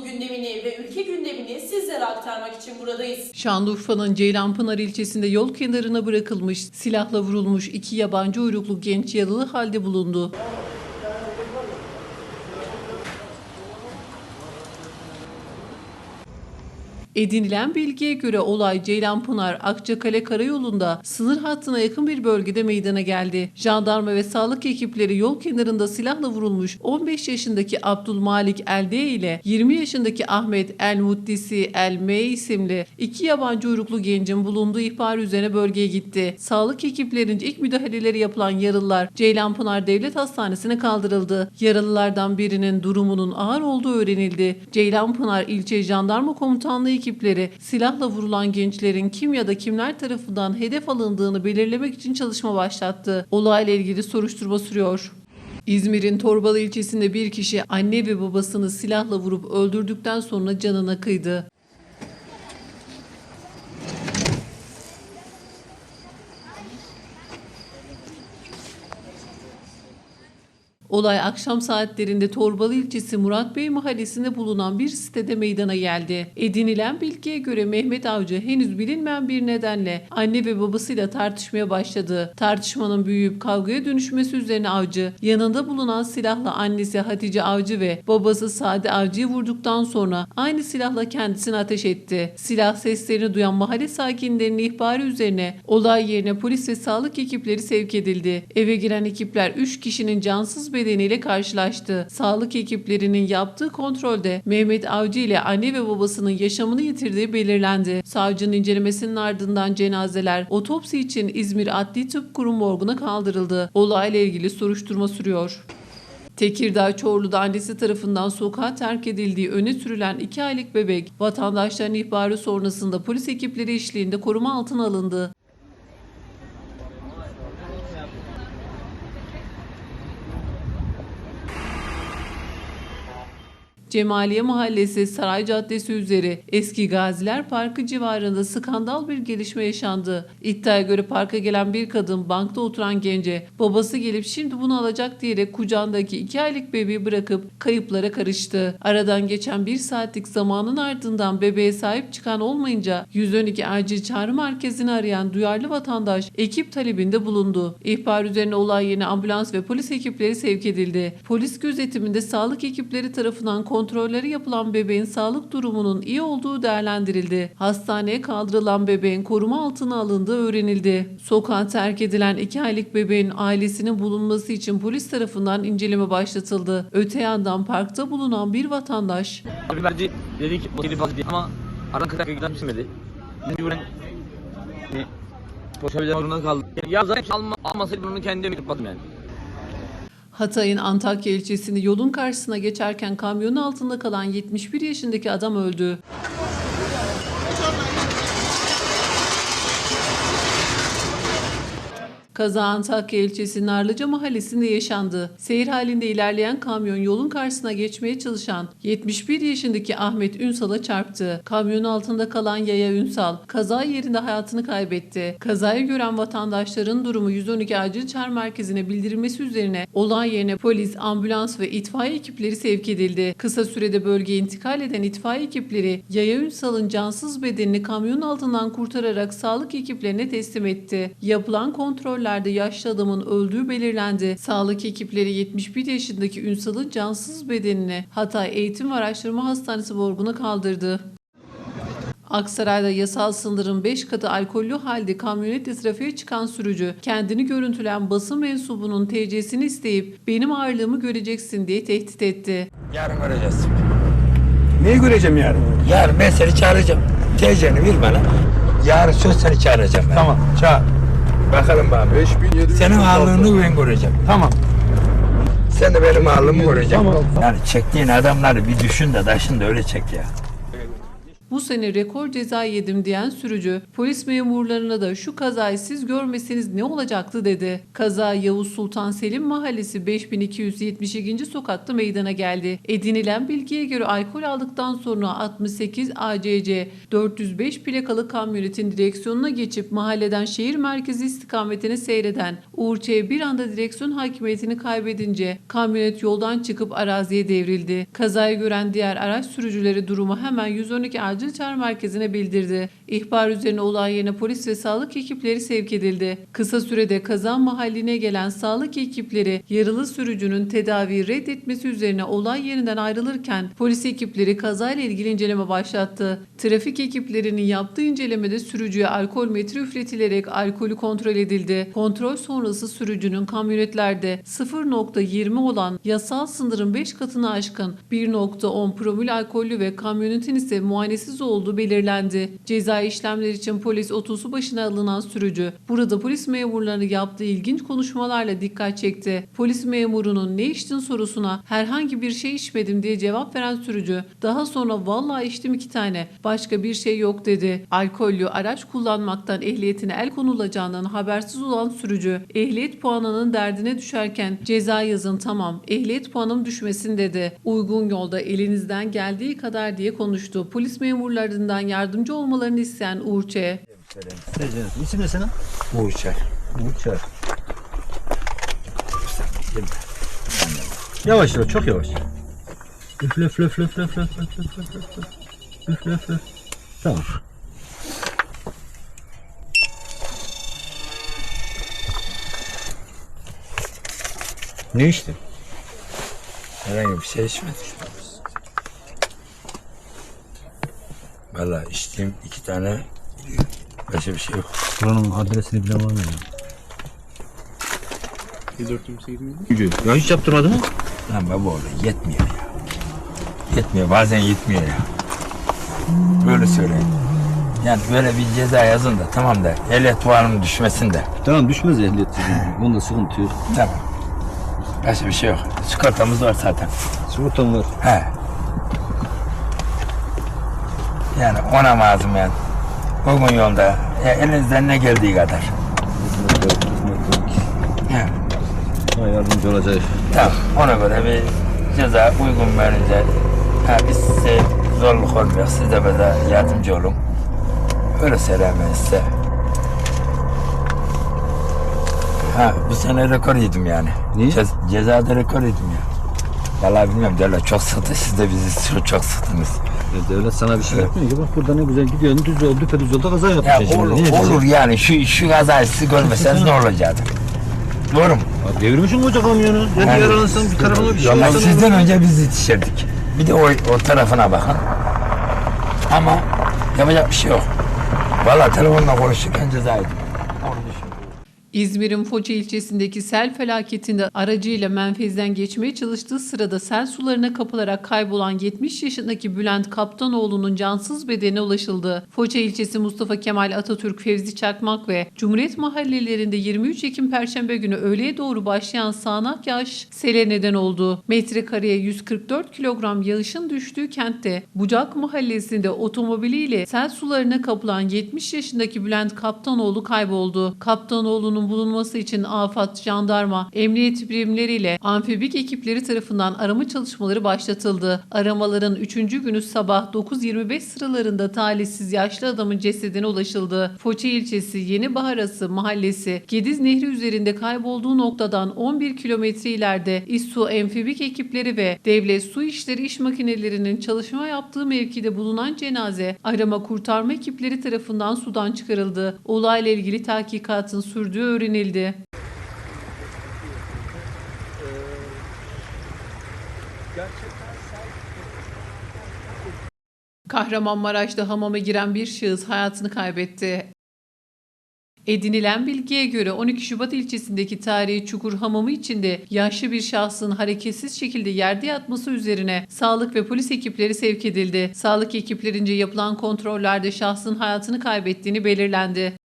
İstanbul gündemini ve ülke gündemini sizlere aktarmak için buradayız. Şanlıurfa'nın Ceylanpınar ilçesinde yol kenarına bırakılmış, silahla vurulmuş iki yabancı uyruklu genç yaralı halde bulundu. Edinilen bilgiye göre olay Ceylanpınar Akçakale Karayolu'nda sınır hattına yakın bir bölgede meydana geldi. Jandarma ve sağlık ekipleri yol kenarında silahla vurulmuş 15 yaşındaki Abdülmalik Elde ile 20 yaşındaki Ahmet El Muddisi El M isimli iki yabancı uyruklu gencin bulunduğu ihbar üzerine bölgeye gitti. Sağlık ekiplerince ilk müdahaleleri yapılan yaralılar Ceylanpınar Devlet Hastanesi'ne kaldırıldı. Yaralılardan birinin durumunun ağır olduğu öğrenildi. Ceylanpınar İlçe Jandarma Komutanlığı ekipleri silahla vurulan gençlerin kim ya da kimler tarafından hedef alındığını belirlemek için çalışma başlattı. Olayla ilgili soruşturma sürüyor. İzmir'in Torbalı ilçesinde bir kişi anne ve babasını silahla vurup öldürdükten sonra canına kıydı. Olay akşam saatlerinde Torbalı ilçesi Murat Bey mahallesinde bulunan bir sitede meydana geldi. Edinilen bilgiye göre Mehmet Avcı henüz bilinmeyen bir nedenle anne ve babasıyla tartışmaya başladı. Tartışmanın büyüyüp kavgaya dönüşmesi üzerine Avcı yanında bulunan silahla annesi Hatice Avcı ve babası Sade Avcı'yı vurduktan sonra aynı silahla kendisini ateş etti. Silah seslerini duyan mahalle sakinlerinin ihbarı üzerine olay yerine polis ve sağlık ekipleri sevk edildi. Eve giren ekipler 3 kişinin cansız bedeniyle karşılaştı. Sağlık ekiplerinin yaptığı kontrolde Mehmet Avcı ile anne ve babasının yaşamını yitirdiği belirlendi. Savcının incelemesinin ardından cenazeler otopsi için İzmir Adli Tıp Kurum morguna kaldırıldı. Olayla ilgili soruşturma sürüyor. Tekirdağ Çorlu'da annesi tarafından sokağa terk edildiği öne sürülen 2 aylık bebek vatandaşların ihbarı sonrasında polis ekipleri eşliğinde koruma altına alındı. Cemaliye Mahallesi Saray Caddesi üzeri Eski Gaziler Parkı civarında skandal bir gelişme yaşandı. İddiaya göre parka gelen bir kadın bankta oturan gence babası gelip şimdi bunu alacak diyerek kucağındaki iki aylık bebeği bırakıp kayıplara karıştı. Aradan geçen bir saatlik zamanın ardından bebeğe sahip çıkan olmayınca 112 acil çağrı merkezini arayan duyarlı vatandaş ekip talebinde bulundu. İhbar üzerine olay yerine ambulans ve polis ekipleri sevk edildi. Polis gözetiminde sağlık ekipleri tarafından kontrolleri yapılan bebeğin sağlık durumunun iyi olduğu değerlendirildi. Hastaneye kaldırılan bebeğin koruma altına alındığı öğrenildi. Sokağa terk edilen 2 aylık bebeğin ailesinin bulunması için polis tarafından inceleme başlatıldı. Öte yandan parkta bulunan bir vatandaş verdi dedi ki bu geri fazla ama aradan 40 dakika giden bitirmedi. Mecburen hani koşabilmek zorunda kaldı. Ya zaten alma, almasaydı bunu kendim yapmadım yani. Hatay'ın Antakya ilçesinde yolun karşısına geçerken kamyonun altında kalan 71 yaşındaki adam öldü. Kaza Antakya ilçesi Narlıca mahallesinde yaşandı. Seyir halinde ilerleyen kamyon yolun karşısına geçmeye çalışan 71 yaşındaki Ahmet Ünsal'a çarptı. Kamyonun altında kalan Yaya Ünsal kaza yerinde hayatını kaybetti. Kazayı gören vatandaşların durumu 112 acil çağrı merkezine bildirilmesi üzerine olay yerine polis, ambulans ve itfaiye ekipleri sevk edildi. Kısa sürede bölgeye intikal eden itfaiye ekipleri Yaya Ünsal'ın cansız bedenini kamyonun altından kurtararak sağlık ekiplerine teslim etti. Yapılan kontrollerde yaşlı adamın öldüğü belirlendi. Sağlık ekipleri 71 yaşındaki Ünsal'ın cansız bedenini Hatay Eğitim ve Araştırma Hastanesi morguna kaldırdı. Aksaray'da yasal sınırın 5 katı alkollü halde kamyonetle trafiğe çıkan sürücü kendini görüntülen basın mensubunun TC'sini isteyip benim ağırlığımı göreceksin diye tehdit etti. Yarın göreceğiz. Neyi göreceğim yarın? Yarın ben seni çağıracağım. TC'ni ver bana. Yarın söz seni çağıracağım. ben. Tamam çağır. Bakalım bana. 5736. Senin ağırlığını ben göreceğim. Tamam. Sen de benim ağırlığımı göreceksin. Tamam. Yani çektiğin adamları bir düşün de taşın da öyle çek ya. Bu sene rekor ceza yedim diyen sürücü polis memurlarına da şu kazayı siz görmeseniz ne olacaktı dedi. Kaza Yavuz Sultan Selim Mahallesi 5272. sokakta meydana geldi. Edinilen bilgiye göre alkol aldıktan sonra 68 ACC 405 plakalı kamyonetin direksiyonuna geçip mahalleden şehir merkezi istikametine seyreden Uğur Ç. bir anda direksiyon hakimiyetini kaybedince kamyonet yoldan çıkıp araziye devrildi. Kazayı gören diğer araç sürücüleri durumu hemen 112 acil çağrı merkezine bildirdi. İhbar üzerine olay yerine polis ve sağlık ekipleri sevk edildi. Kısa sürede kaza mahalline gelen sağlık ekipleri yaralı sürücünün tedaviyi reddetmesi üzerine olay yerinden ayrılırken polis ekipleri kazayla ilgili inceleme başlattı. Trafik ekiplerinin yaptığı incelemede sürücüye alkol metre üfletilerek alkolü kontrol edildi. Kontrol sonrası sürücünün kamyonetlerde 0.20 olan yasal sınırın 5 katını aşkın 1.10 promil alkollü ve kamyonetin ise muayenesiz olduğu belirlendi. Ceza işlemleri için polis otosu başına alınan sürücü burada polis memurlarını yaptığı ilginç konuşmalarla dikkat çekti. Polis memurunun ne içtin sorusuna herhangi bir şey içmedim diye cevap veren sürücü daha sonra vallahi içtim iki tane başka bir şey yok dedi. Alkollü araç kullanmaktan ehliyetine el konulacağından habersiz olan sürücü ehliyet puanının derdine düşerken ceza yazın tamam ehliyet puanım düşmesin dedi. Uygun yolda elinizden geldiği kadar diye konuştu. Polis memurlarından yardımcı olmalarını isteyen Uğurçe İsim ne senin? Uğurçay. Uçar. Yavaş yavaş, çok yavaş. Üfle üfle üfle üfle üfle üfle üfle üfle üfle üfle. Tamam. Ne içtin? Herhangi bir şey içmedim. Valla içtiğim iki tane başka bir şey yok. Buranın adresini bilen var mı? Ya hiç yaptırmadı mı? Lan baba oğlum yetmiyor ya. Yetmiyor bazen yetmiyor ya. Böyle söyleyeyim. Yani böyle bir ceza yazın da tamam da ehliyet puanım düşmesin de. Tamam düşmez ehliyet. Bunda sıkıntı yok. Tamam. Başka bir şey yok. Sigortamız var zaten. Sigortam var. He. Yani ona mazım yani. Uygun yolda ya elinizden ne geldiği kadar. He. Ha, yardımcı olacak. Tamam. Ona göre bir ceza uygun verince ha, biz size zorluk olmuyor. Siz de bize yardımcı olun. Öyle söyleyeyim ben size. Ha, bu sene rekor yedim yani. Niye? Ce- cezada rekor yedim ya. Vallahi bilmiyorum devlet çok sıktı. Siz de bizi çok, çok sıktınız. Ya devlet sana bir şey yapmıyor ki. Bak burada ne güzel gidiyorsun. Düz yol, düpedüz yolda kaza Ya yapmışsın şimdi. olur, Ne olur yani şu, şu kazayı siz görmeseniz ne olacaktı? Doğru mu? Abi devirmişsin koca kamyonu. Ya Yani- yaralansan bir tarafına bir şey Ama sizden olur. önce biz yetişirdik. Bir de o, o tarafına bakın. Ama yapacak bir şey yok. Vallahi telefonla konuşurken ceza yedim. İzmir'in Foça ilçesindeki sel felaketinde aracıyla menfezden geçmeye çalıştığı sırada sel sularına kapılarak kaybolan 70 yaşındaki Bülent Kaptanoğlu'nun cansız bedenine ulaşıldı. Foça ilçesi Mustafa Kemal Atatürk, Fevzi Çakmak ve Cumhuriyet mahallelerinde 23 Ekim Perşembe günü öğleye doğru başlayan sağanak yağış sele neden oldu. Metrekareye 144 kilogram yağışın düştüğü kentte Bucak mahallesinde otomobiliyle sel sularına kapılan 70 yaşındaki Bülent Kaptanoğlu kayboldu. Kaptanoğlu'nun bulunması için AFAD, jandarma, emniyet birimleriyle amfibik ekipleri tarafından arama çalışmaları başlatıldı. Aramaların 3. günü sabah 9.25 sıralarında talihsiz yaşlı adamın cesedine ulaşıldı. Foça ilçesi Yeni Baharası mahallesi Gediz Nehri üzerinde kaybolduğu noktadan 11 kilometre ileride İSSU amfibik ekipleri ve Devlet Su İşleri iş makinelerinin çalışma yaptığı mevkide bulunan cenaze arama kurtarma ekipleri tarafından sudan çıkarıldı. Olayla ilgili tahkikatın sürdüğü öğrenildi. Kahramanmaraş'ta hamama giren bir şahıs hayatını kaybetti. Edinilen bilgiye göre 12 Şubat ilçesindeki tarihi Çukur Hamamı içinde yaşlı bir şahsın hareketsiz şekilde yerde yatması üzerine sağlık ve polis ekipleri sevk edildi. Sağlık ekiplerince yapılan kontrollerde şahsın hayatını kaybettiğini belirlendi.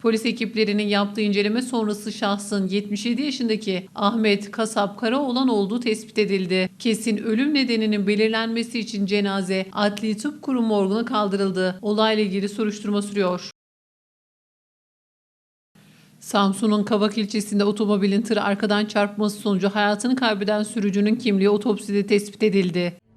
Polis ekiplerinin yaptığı inceleme sonrası şahsın 77 yaşındaki Ahmet Kasap Karaoğlan olduğu tespit edildi. Kesin ölüm nedeninin belirlenmesi için cenaze Adli Tıp Kurum morguna kaldırıldı. Olayla ilgili soruşturma sürüyor. Samsun'un Kavak ilçesinde otomobilin tırı arkadan çarpması sonucu hayatını kaybeden sürücünün kimliği otopside tespit edildi.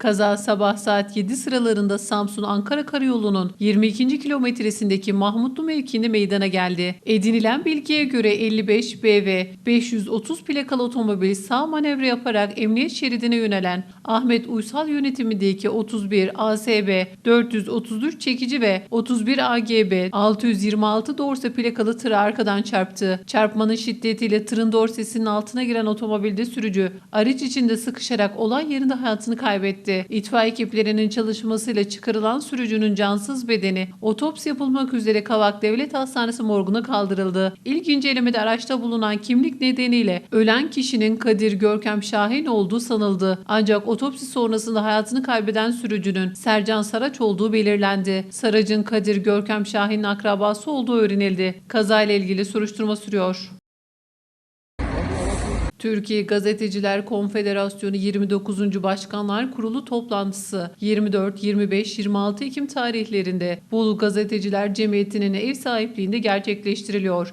Kaza sabah saat 7 sıralarında Samsun-Ankara Karayolu'nun 22. kilometresindeki Mahmutlu mevkiinde meydana geldi. Edinilen bilgiye göre 55 BV 530 plakalı otomobil sağ manevra yaparak emniyet şeridine yönelen Ahmet Uysal yönetimindeki 31 ASB 433 çekici ve 31 AGB 626 dorse plakalı tırı arkadan çarptı. Çarpmanın şiddetiyle tırın dorsesinin altına giren otomobilde sürücü araç içinde sıkışarak olay yerinde hayatını kaybetti. İtfaiye ekiplerinin çalışmasıyla çıkarılan sürücünün cansız bedeni otopsi yapılmak üzere Kavak Devlet Hastanesi morguna kaldırıldı. İlk incelemede araçta bulunan kimlik nedeniyle ölen kişinin Kadir Görkem Şahin olduğu sanıldı. Ancak otopsi sonrasında hayatını kaybeden sürücünün Sercan Saraç olduğu belirlendi. Sarac'ın Kadir Görkem Şahin'in akrabası olduğu öğrenildi. Kazayla ilgili soruşturma sürüyor. Türkiye Gazeteciler Konfederasyonu 29. Başkanlar Kurulu toplantısı 24, 25, 26 Ekim tarihlerinde Bolu Gazeteciler Cemiyeti'nin ev sahipliğinde gerçekleştiriliyor.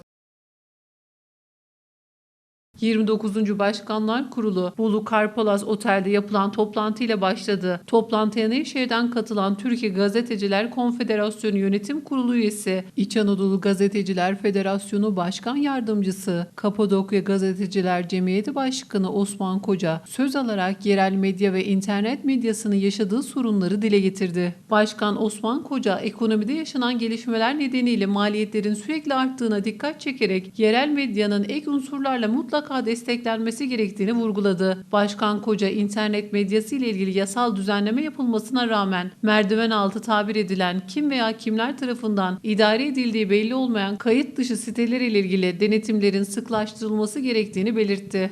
29. Başkanlar Kurulu Bolu Karpalas Otel'de yapılan toplantıyla başladı. Toplantıya Nevşehir'den katılan Türkiye Gazeteciler Konfederasyonu Yönetim Kurulu üyesi, İç Anadolu Gazeteciler Federasyonu Başkan Yardımcısı, Kapadokya Gazeteciler Cemiyeti Başkanı Osman Koca söz alarak yerel medya ve internet medyasının yaşadığı sorunları dile getirdi. Başkan Osman Koca ekonomide yaşanan gelişmeler nedeniyle maliyetlerin sürekli arttığına dikkat çekerek yerel medyanın ek unsurlarla mutlaka desteklenmesi gerektiğini vurguladı. Başkan Koca internet medyası ile ilgili yasal düzenleme yapılmasına rağmen merdiven altı tabir edilen kim veya kimler tarafından idare edildiği belli olmayan kayıt dışı siteler ile ilgili denetimlerin sıklaştırılması gerektiğini belirtti.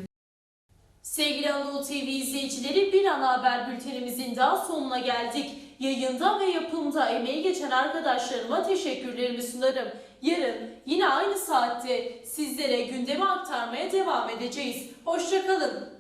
Sevgili Anadolu TV izleyicileri bir ana haber bültenimizin daha sonuna geldik. Yayında ve yapımda emeği geçen arkadaşlarıma teşekkürlerimi sunarım. Yarın yine aynı saatte sizlere gündemi aktarmaya devam edeceğiz. Hoşçakalın.